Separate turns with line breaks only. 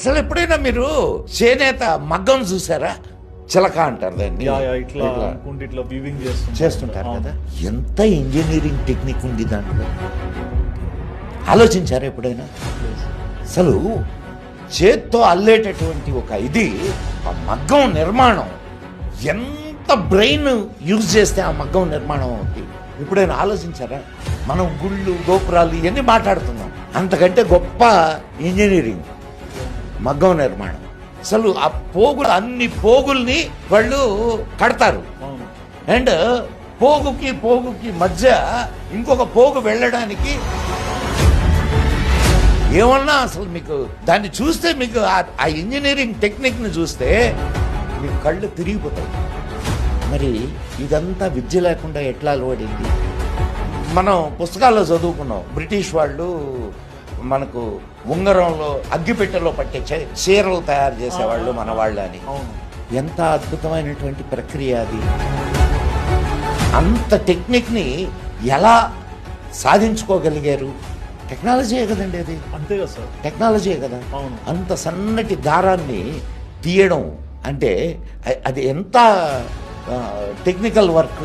అసలు ఎప్పుడైనా మీరు చేనేత మగ్గం చూసారా? చిలక అంటారు దాన్ని.
చేస్తుంటారు.
కదా? ఎంత ఇంజనీరింగ్ టెక్నిక్ ఉంది దాంట్లో? ఆలోచించారా ఎప్పుడైనా? అసలు చేత్తో అల్లేటటువంటి ఒక ఇది ఆ మగ్గం నిర్మాణం ఎంత బ్రెయిన్ యూజ్ చేస్తే ఆ మగ్గం నిర్మాణం అవుతుంది ఎప్పుడైనా ఆలోచించారా? మనం గుళ్ళు గోపురాలు ఇవన్నీ మాట్లాడుతున్నాం. అంతకంటే గొప్ప ఇంజనీరింగ్ మగ్గం నిర్మాణం. అసలు ఆ పోగులు అన్ని పోగుల్ని వాళ్ళు కడతారు. అండ్ పోగుకి పోగుకి మధ్య ఇంకొక పోగు వెళ్ళడానికి ఏమన్నా అసలు మీకు దాన్ని చూస్తే మీకు ఆ- ఆ ఇంజనీరింగ్ టెక్నిక్ని చూస్తే మీకు కళ్ళు తిరిగిపోతాయి. మరి ఇదంతా విద్య లేకుండా ఎట్లా అలవడింది మనం పుస్తకాల్లో చదువుకున్నాం. బ్రిటిష్ వాళ్ళు మనకు ఉంగరంలో అగ్గిపెట్టెలో పట్టే చీరలు తయారు చేసేవాళ్ళు మన వాళ్ళు అని ఎంత అద్భుతమైనటువంటి ప్రక్రియ అది. అంత టెక్నిక్ని ఎలా సాధించుకోగలిగారు? టెక్నాలజీయే కదండి అది.
అంతే కదా సార్.
టెక్నాలజీయే కదా.
అవును.
అంత సన్నటి దారాన్ని తీయడం అంటే అది ఎంత టెక్నికల్ వర్క్?